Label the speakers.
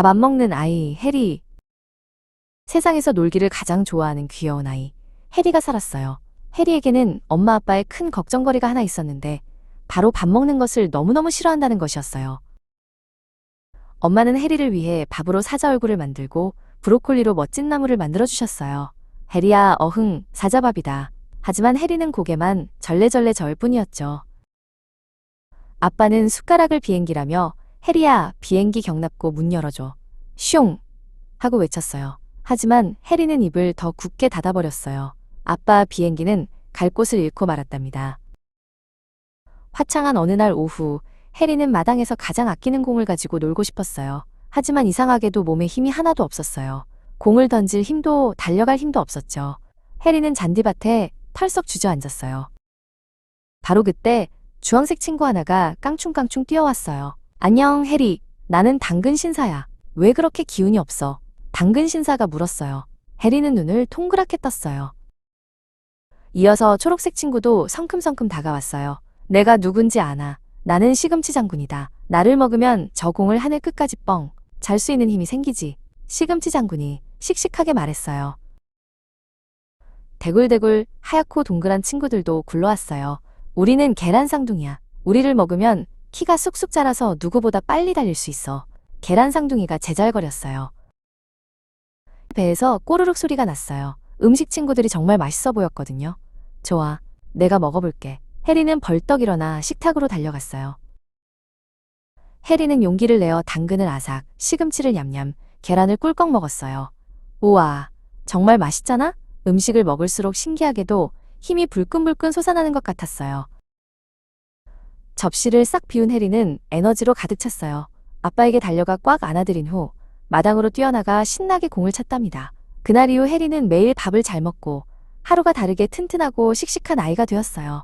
Speaker 1: 밥안 먹는 아이, 해리. 세상에서 놀기를 가장 좋아하는 귀여운 아이, 해리가 살았어요. 해리에게는 엄마 아빠의 큰 걱정거리가 하나 있었는데, 바로 밥 먹는 것을 너무너무 싫어한다는 것이었어요. 엄마는 해리를 위해 밥으로 사자 얼굴을 만들고 브로콜리로 멋진 나무를 만들어 주셨어요. 해리야, 어흥, 사자밥이다. 하지만 해리는 고개만 절레절레 저을 뿐이었죠. 아빠는 숟가락을 비행기라며 해리야, 비행기 경납고 문 열어줘. 슝! 하고 외쳤어요. 하지만 해리는 입을 더 굳게 닫아버렸어요. 아빠 비행기는 갈 곳을 잃고 말았답니다. 화창한 어느 날 오후, 해리는 마당에서 가장 아끼는 공을 가지고 놀고 싶었어요. 하지만 이상하게도 몸에 힘이 하나도 없었어요. 공을 던질 힘도 달려갈 힘도 없었죠. 해리는 잔디밭에 털썩 주저앉았어요. 바로 그때 주황색 친구 하나가 깡충깡충 뛰어왔어요. 안녕, 해리. 나는 당근 신사야. 왜 그렇게 기운이 없어? 당근 신사가 물었어요. 해리는 눈을 동그랗게 떴어요. 이어서 초록색 친구도 성큼성큼 다가왔어요. 내가 누군지 아나. 나는 시금치 장군이다. 나를 먹으면 저 공을 하늘 끝까지 뻥. 잘 수 있는 힘이 생기지. 시금치 장군이 씩씩하게 말했어요. 대굴대굴 하얗고 동그란 친구들도 굴러왔어요. 우리는 계란 쌍둥이야. 우리를 먹으면 키가 쑥쑥 자라서 누구보다 빨리 달릴 수 있어. 계란 쌍둥이가 제잘거렸어요. 배에서 꼬르륵 소리가 났어요. 음식 친구들이 정말 맛있어 보였거든요. 좋아. 내가 먹어볼게. 해리는 벌떡 일어나 식탁으로 달려갔어요. 해리는 용기를 내어 당근을 아삭, 시금치를 냠냠, 계란을 꿀꺽 먹었어요. 우와, 정말 맛있잖아? 음식을 먹을수록 신기하게도 힘이 불끈불끈 솟아나는 것 같았어요. 접시를 싹 비운 해리는 에너지로 가득 찼어요. 아빠에게 달려가 꽉 안아들인 후 마당으로 뛰어나가 신나게 공을 찼답니다. 그날 이후 해리는 매일 밥을 잘 먹고 하루가 다르게 튼튼하고 씩씩한 아이가 되었어요.